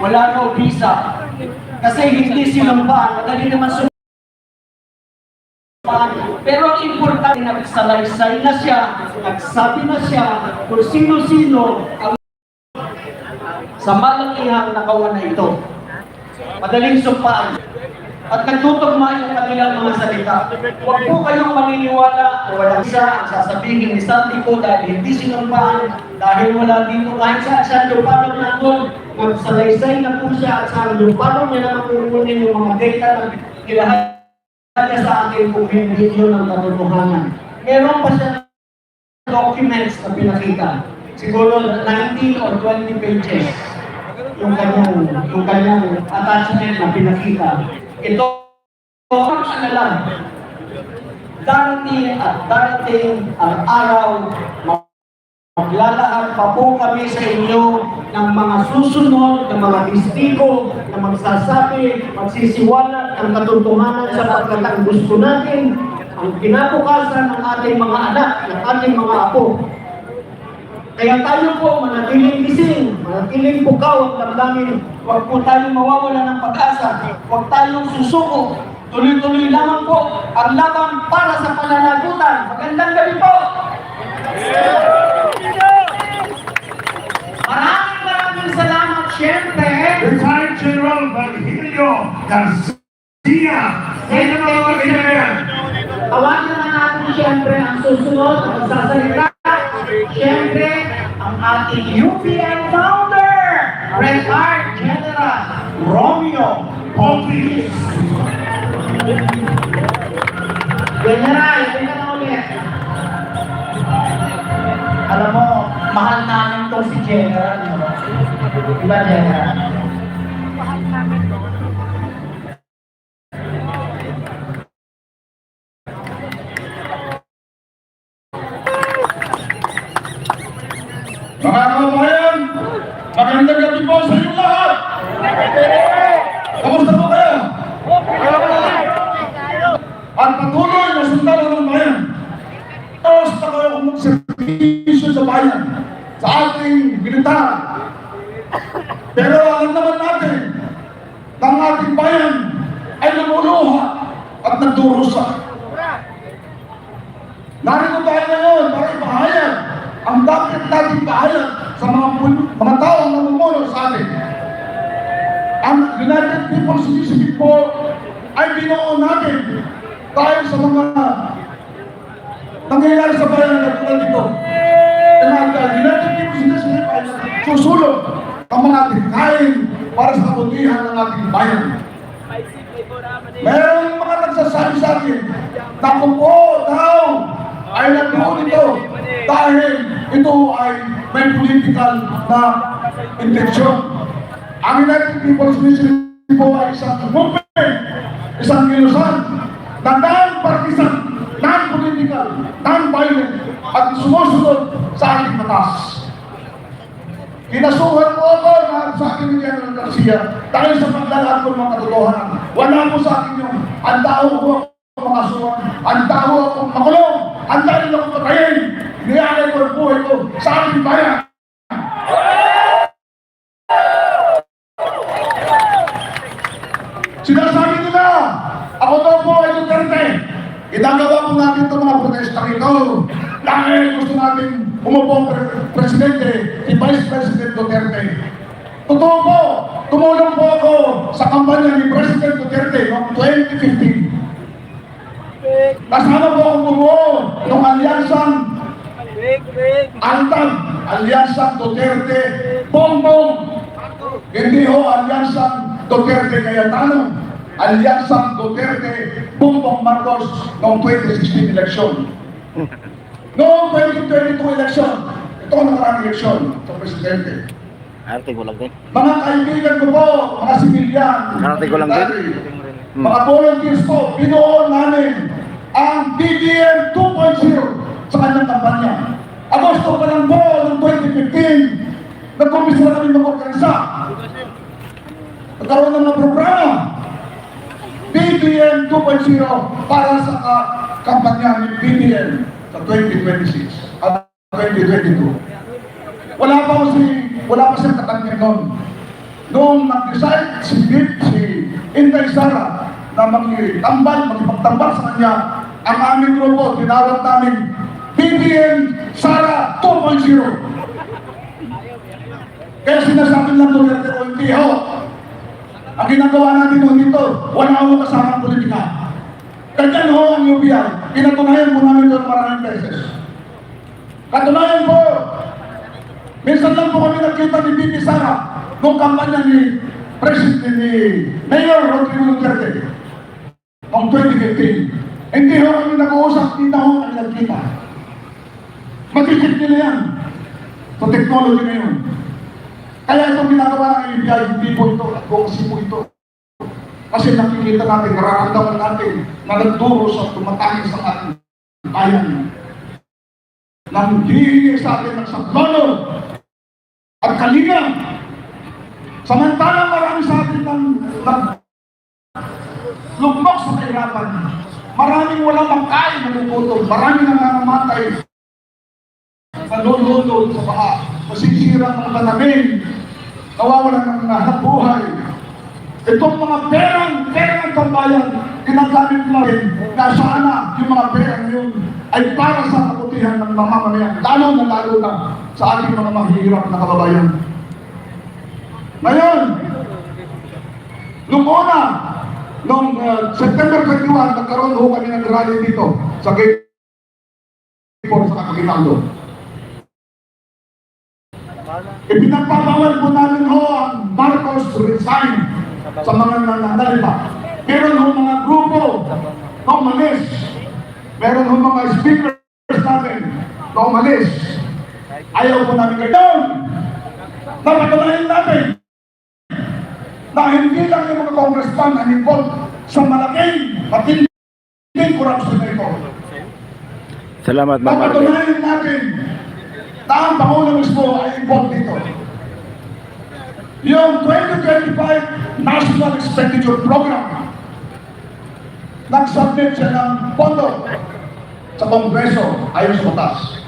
wala raw visa. Kasi hindi sinumbahan, madali naman sumbahan. Pero ang importante, nagsalaysay na siya, nagsabi na siya kung sino-sino ang sa malakihang nakawan na ito. Madaling sumpaan. At nagtutugma yung kanilang mga salita. Huwag po kayong maniniwala o walang isa ang sasabihin ni Santi ko dahil hindi sinumpaan, dahil wala dito kahit sa sa lupalong natin, magsalaysay na po siya at sa lupalong niya na kukunin yung mga data na ilahat niya sa akin kung hindi yun ang katotohanan. Meron pa siya documents na pinakita. Siguro 19 or 20 pages yung kanyang, yung kanyang attachment na pinakita. Ito, ano lang, darating at darating ang araw, maglalahad pa po kami sa inyo ng mga susunod, ng mga testigo na magsasabi, magsisiwala ng katotohanan sapagkat ang gusto natin, ang kinabukasan ng ating mga anak, ng ating mga apo, kaya tayo po manatiling gising, manatiling bukaw at damdamin. Huwag po tayong mawawala ng pag-asa. Huwag tayong susuko. Tuloy-tuloy lamang po ang laban para sa pananagutan. Magandang gabi po! Maraming maraming salamat, syempre. Retired General Virgilio Garcia. Yan ang mga kaibigan. Tawagan naman natin syempre ang susunod na magsasalita. Syempre, ang ating UPN founder, retired General Romeo Popis. General, ka na ulit. Alam mo, mahal namin to si General. Diba, General? Militar. Pero alam naman natin, na ang ating bayan ay namuluha at nagdurusa. Narito tayo ngayon para ipahayag ang dapat natin ipahayag sa mga, mga taong namumuno sa atin. Ang United People's Initiative po ay binuo natin dahil sa mga nangyayari sa bayan na tulad dito. Ang ang United People's Initiative ay susulong ang mga kain para sa kabutihan ng ating bayan. Meron mga nagsasabi sa akin na kung po daw ay nandoon ito dahil ito ay may political na intensyon. Ang United People's Initiative po ay isang movement, isang kilusan na non-partisan, non-political, non-violent at sumusunod sa ating batas. Kinasuhan mo ako na sa akin ni General Garcia dahil sa paglalaan ko ng mga katotohanan. Wala po sa akin yung ang tao ko ako makasuhan, ang tao ako makulong, ang tao ako patayin. Niyalay ko ang buhay ko sa aking bayan. Sinasabi nila, ako daw po ay Duterte. Ginagawa po natin itong mga protesta rito. Dahil gusto natin umupo ang pre- presidente, si Vice President Duterte. Totoo po, tumulong po ako sa kampanya ni President Duterte noong 2015. Kasama po ang bumuo ng alyansang Antag, alyansang Duterte, Bongbong, hindi ho alyansang Duterte Cayetano, alyansang Duterte, Bongbong Marcos noong 2016 election. Noong 2022 election, ito ang nakarang election sa presidente. Arte ko lang din. Mga kaibigan ko po, mga sibilyan, Arte ko lang din. Hmm. mga volunteers po, binuo namin ang BBM 2.0 sa kanyang kampanya. Agosto pa lang po ng 2015, nag-umpisa na kami mag-organisa. Nagkaroon ng mga programa. BBM 2.0 para sa ka- kampanya ni BBM sa 2026 at 2022. Wala pa si wala pa siyang katangyan noon. Noong nag-decide si Bip, si Inday Sara na magtambal, magpagtambal sa kanya, ang aming grupo, tinawag namin BBM Sara 2.0. Kaya sinasabi lang ko dito, hindi ho. Ang ginagawa natin ho dito, wala akong kasamang politika. Ganyan ho ang UBI. Pinatunayan po namin doon maraming beses. Katunayan po, minsan lang po kami nakita ni Bibi Sara nung kampanya ni President ni Mayor Rodrigo Duterte noong 2015. Hindi ho kami nag-uusap, kita ho kami nagkita. Mag-isip nila yan sa technology ngayon. Kaya itong ginagawa ng UBI, hindi po ito, ito. Kasi nakikita natin, nararamdaman natin na nagturo sa tumatangis sa ating bayan. Nang hihingi sa atin ng sablano at kalinga. Samantalang marami sa atin ng lugmok sa kahirapan. Maraming walang mangkain na nagugutom. Maraming nangangamatay. Nalululod sa baha. Masisira ng panamin. Nawawalan ng buhay. Itong mga perang, perang ng tambayan, ginagamit natin na sana yung mga perang yun ay para sa kabutihan ng mamamayan, lalo na lalo na sa ating mga mahihirap na kababayan. Ngayon, nung una, nung uh, September 21, nagkaroon ho kami ng rally dito sa gate 4 sa Kakinaldo. Ipinagpapawal po namin ho ang Marcos resign sa mga nananalita. Meron ho mga grupo na umalis. Meron ho mga speakers natin na umalis. Ayaw po namin kayo. Napatunayan natin na hindi lang yung mga congressman ang involved sa malaking matinding corruption na ito. Salamat, Ma'am Arlene. Napatunayan natin na ang Pangulo mismo ay involved dito. Yung 2025 National Expenditure Program, nag-submit siya ng pondo sa Kongreso ayon sa batas.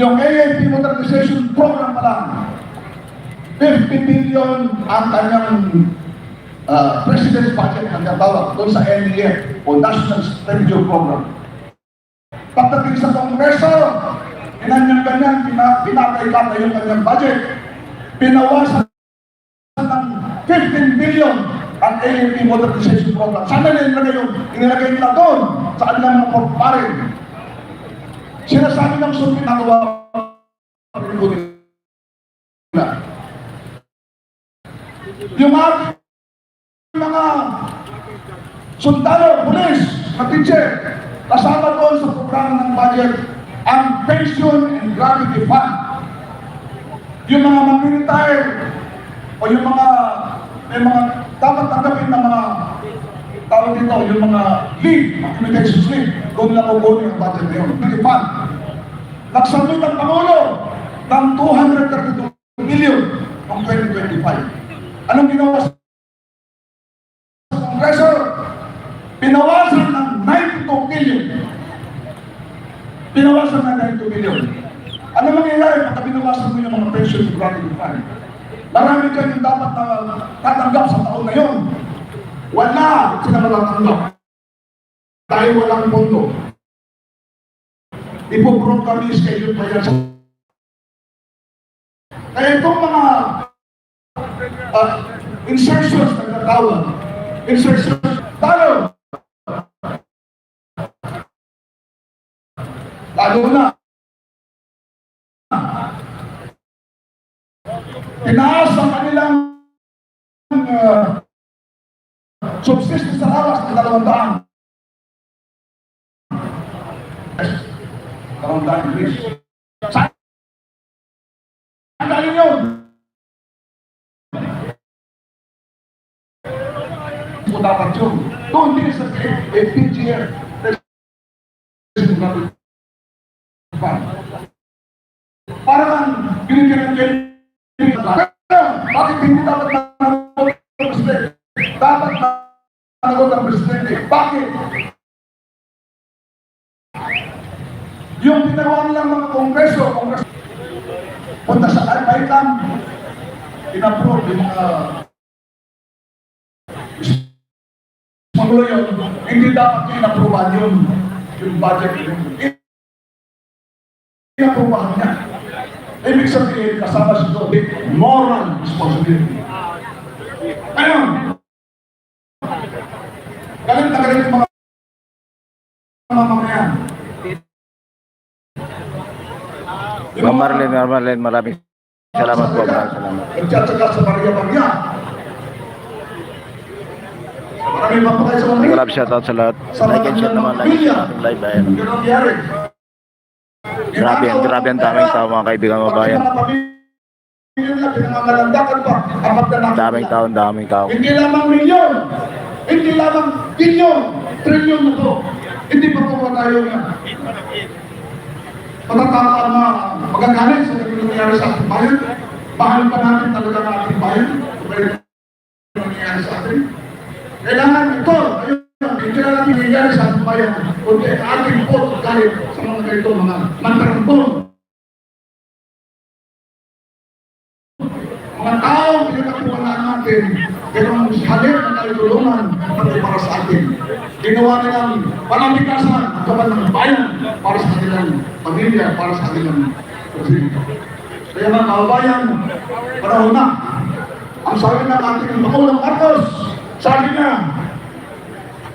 Yung AAP Modernization Program pa lang, 50 billion ang kanyang uh, President's Budget ang natawag doon sa NDF o National Expenditure Program. Pagdating sa Kongreso, ganyan-ganyan, pina, pinatay-katay yung kanyang budget. Pinawasan 15 billion ang AMP Modernization Program. Sana nilagay yung inilagay nila doon sa kanilang mga pagparin. Sinasabi ng sulpi na gawa nila. Yung mga sundalo, pulis, teacher, kasama doon sa programa ng budget ang pension and gravity fund. Yung mga mag-retire o yung mga may mga dapat tanggapin ng mga tawag dito, yung mga leave, accommodations leave, doon nila kukunin ang budget na yun. Gravity fund. Nagsabit ang Pangulo ng 232 million noong 2025. Anong ginawa sa Kongreso? Pinawasan ng 92 billion. Pinawasan ng 92 billion. Ano mangyayari pagka binawasan mo yung mga pension sa gratuity fund? Marami kayong dapat na tatanggap sa taon na yun. Wala sila matatanggap. Dahil walang pondo. Ipo-broadcast schedule pa yan kaya itong mga uh, insertions na natawag, insertions, talo. Lalo na. Tinaas ang kanilang uh, subsistence sa alas ng dalawang daan. Dalawang daan, please. Saan galing yun? Po dapat yun. Doon din sa eh, PGR. Para kang. Bakit hindi dapat managot ang presidente? Dapat managot ang presidente. Bakit? Yung ginawa nilang mga kongreso, kongreso, punta sa Albaitan, in-approve yung mga magulo yun, hindi dapat yung in-approvean yun, yung budget yun. In-approvean niya. Ibig sabihin, kasama si doon, moral responsibility. Ayun! Galing na galing yung mga mamamayan. Ma'am Marlene, Ma'am Marlene, maraming salamat po. Maraming salamat. Nagtsatsaga sa Maria Maria. Maraming mapakay sa Maria. Grab shoutout sa lahat. Like and share naman. Like and share ating live. Ayan. Ang nangyari. Grabe, grabe ang daming tao mga kaibigan mga bayan. Pinangangalandakan pa. Apat na nakita. Daming tao, daming tao. Hindi lamang milyon. Hindi lamang bilyon. Trilyon na to. Hindi pa po tayo na matatama ang mga magagalit sa nangyayari sa ating bayan. Mahal pa natin talaga ang ating bayan. Nangyayari sa atin. Kailangan ito, ayun, hindi na natin nangyayari sa ating bayan. Kundi ating po galit sa mga ganito, mga mantarangkong. Mga tao, pinagkakuwalaan natin, pero ang halip na nalulungan pati para sa atin. Ginawa nilang panamikasan ang kaban ng bayan para sa kanilang pamilya, para sa kanilang presidente. Kaya mga kababayan, panahon na. Ang sabi ng ating Pangulong Marcos, sabi niya,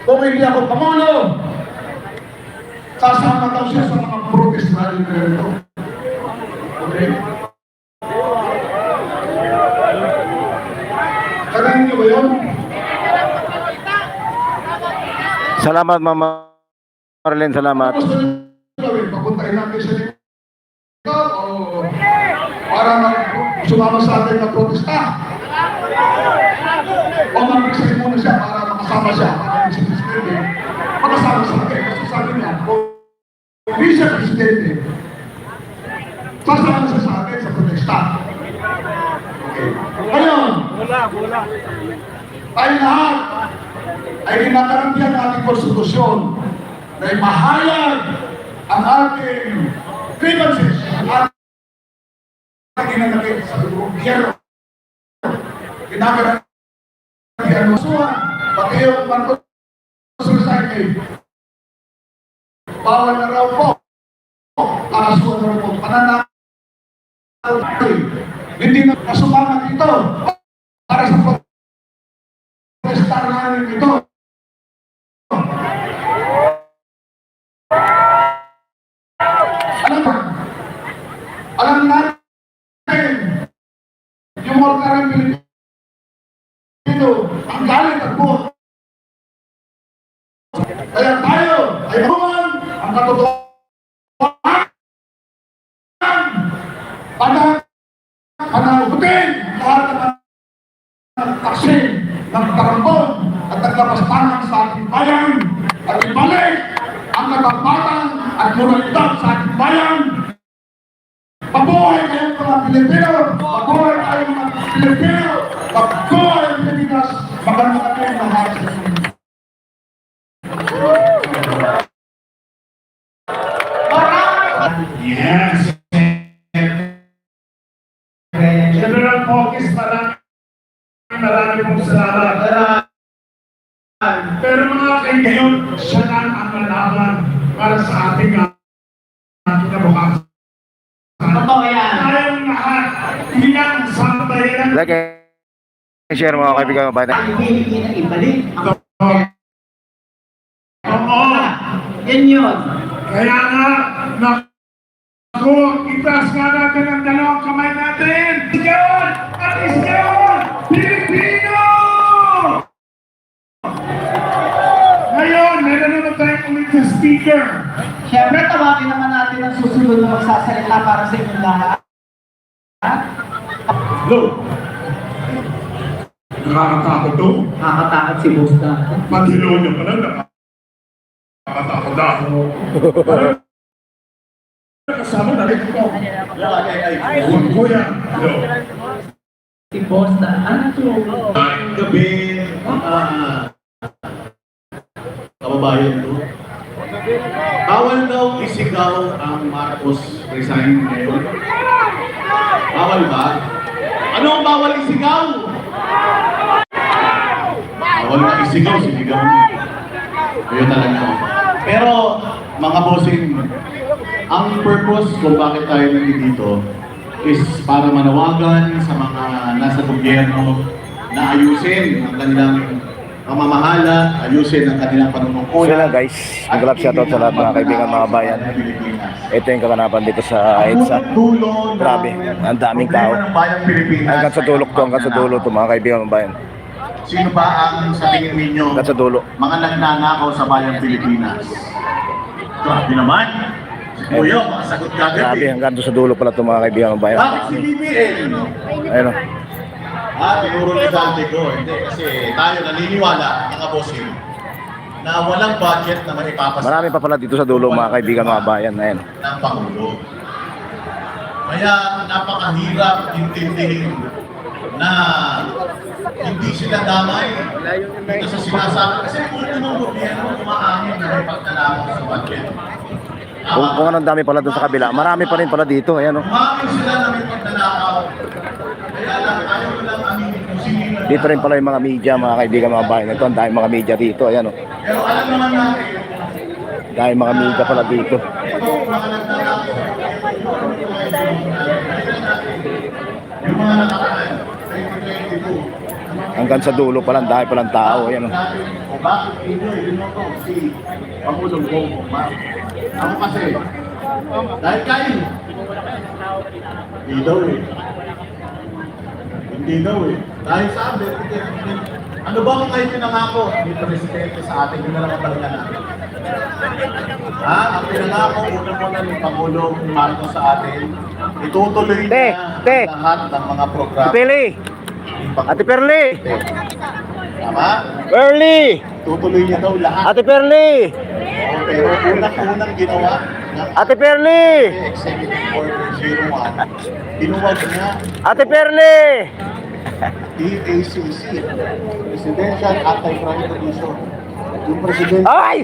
kung hindi ako Pangulo, sasama daw siya sa mga protest na ito. Okay? Kagahin niyo ba yun? Salamat Ma'am Marlene, salamat. Gusto niyo? Papuntahin natin sa dito o para sumama sa atin na protesta? O mag-resign muna siya para makasama siya makasama sa hindi siya Presidente, sasama siya sa atin sa protesta. Okay. Ngayon, tayo lahat ay kinakarampihan ng ating konstitusyon na imahayag ang ating grievances, ang ating inanakit sa gobyerno. Kinakarampihan ng suwan, pati yung Marcos Society. Bawal na raw po. Na raw po. Pananakit. Hindi na kasumama dito para sa protestar namin ito. Alam mo, alam natin yung mga karang Pilipino ang galit at buot. Kaya tayo ay buwan ang katotohanan. Panahon panagutin lahat ng mga taksin ng karambon at naglapastangan sa ating bayan at ibalik ang katapatan at moralidad sa ating bayan. Mabuhay kayong mga Pilipino! Mabuhay kayong mga Pilipino! Mabuhay ang Pilipinas! Maganda na kayo lahat sa inyo. Yes. General Focus, maraming salamat. Pero mga kaibigan, siya lang ang lalaban para sa ating kinabukasan. Totoo yan. Tayong lahat, iyan ang sambayan Like and share mga kaibigan mga bayan. Ang na ibalik. Oo. yan yun. Kaya nga, naku, itaas nga natin ang dalawang kamay natin. Isigawan at isigawan! Sa speaker. Siyempre, tawagin naman natin ang susunod na magsasalita para sa inyong lahat. Ha? Hello. Nakakatakot to. Nakakatakot si Boss na. Maghilo niyo pa lang, nakakatakot na ako. Kasama na rin ko. Huwag ko yan. Hello. Si Boss na. Ano to? Ang gabi, mga kababayan ko. Bawal daw isigaw ang Marcos resign ngayon. Bawal ba? Ano ang bawal isigaw? Bawal na isigaw, sinigaw niya. Ayun talaga. Pero, mga bossing, ang purpose kung bakit tayo nandito is para manawagan sa mga nasa gobyerno na ayusin ang kanilang pamamahala, ayusin ang kanilang panunungkulan. Yun guys, mag-love shoutout sa lahat mga kaibigan mga bayan. Ito yung kaganapan dito sa EDSA. Grabe, ang daming tao. Hanggang sa dulo to, hanggang sa dulo to mga kaibigan mga bayan. Sino ba ang sa tingin ninyo Hanggang sa dulo. mga nagnanakaw sa bayang Pilipinas? Grabe naman. Kuya, makasagot ka agad Grabe, eh. hanggang doon sa dulo pala to mga kaibigan mga bayan. Bakit si BBM? Ayun o. Ah, tinuro ni Dante ko. Hindi, kasi tayo naniniwala, mga bossing, na walang budget na maipapasa Marami pa pala dito sa dulo mga kaibigan mga bayan. Ayun. ng Pangulo. Kaya napakahirap intindihin na hindi sila damay dito sa sinasabi. Kasi kung ng gobyerno umaamin na may pagkalakaw sa budget. Kung, kung anong dami pala doon sa kabila, marami pa rin pala dito. Ayan o. Umamin sila na may pagkalakaw. Kaya lang, Dito rin pala yung mga media, mga kaibigan mga bayan. Ito, ang dami mga media dito. Ayan o. Natin, Dahil mga media pala dito. ito mga nagnanakaw. Yung mga nakaraan, 2022, Hanggang sa dulo pala, ang dami palang tao. Ayan o. O bakit hindi? Yun mo to, si Pangulong Bongbong Ma. Ako kasi, dahil kayo, hindi daw eh. Hindi daw eh. Dahil sa amin, ano ba kung kayo pinangako? May presidente sa atin, yun na lang ang talaga natin. Ha? Ang pinangako, una-una ng Pangulong Marcos sa atin, itutuloy Te, ang lahat ng mga programa. Perli! Ate Perli! Tama? Perli! Tutuloy niya daw lahat. Ate Perli! Pero unang-unang ginawa Ate Perli! Executive Order 01, binuwag niya Ate Perli! DACC, Presidential Anti-Crime Commission. Yung presidente Ay!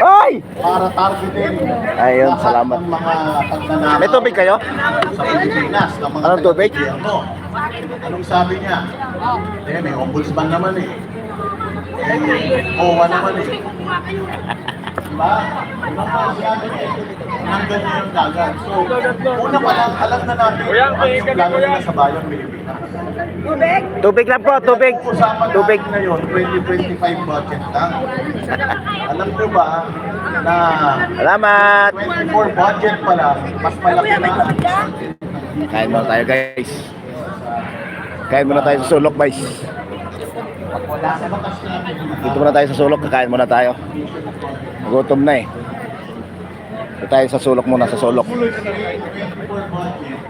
Ay! para targetin Ayun, lahat salamat. ng mga pagnanakaw May tubig kayo? sa Pilipinas ng mga Anong tubig? taga-gobyerno. Anong sabi niya? Eh, may ombudsman naman eh. Eh, OWA naman eh. Diba? Anong mga sinabi niya? Nanggan niya yung dagat. So, una pa lang, alam na natin ano yung plano nila sa bayang Pilipinas. Tubig lang po, tubig. Usapan Tubig. natin ngayon, 2025 budget lang. Alam ko ba na Salamat! 24 budget pa lang, mas malaki na Kain muna tayo guys. Kain muna tayo sa sulok guys. wala sa batas natin. Dito muna tayo sa sulok, kakain muna tayo. Gutom na eh. Dito tayo sa sulok muna, sa sulok. Tuloy sa 24 budget,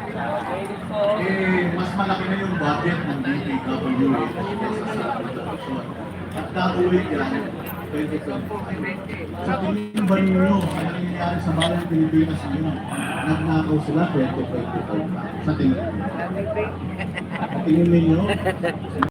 mas malaki na yung budget ng DPW sa. At naulit yan, 2025. Sa tingin ba ninyo, ano nangyayari sa bayang Pilipinas ngayon? Nagnakaw sila 2025 pa. Sa tingin. Sa tingin ninyo,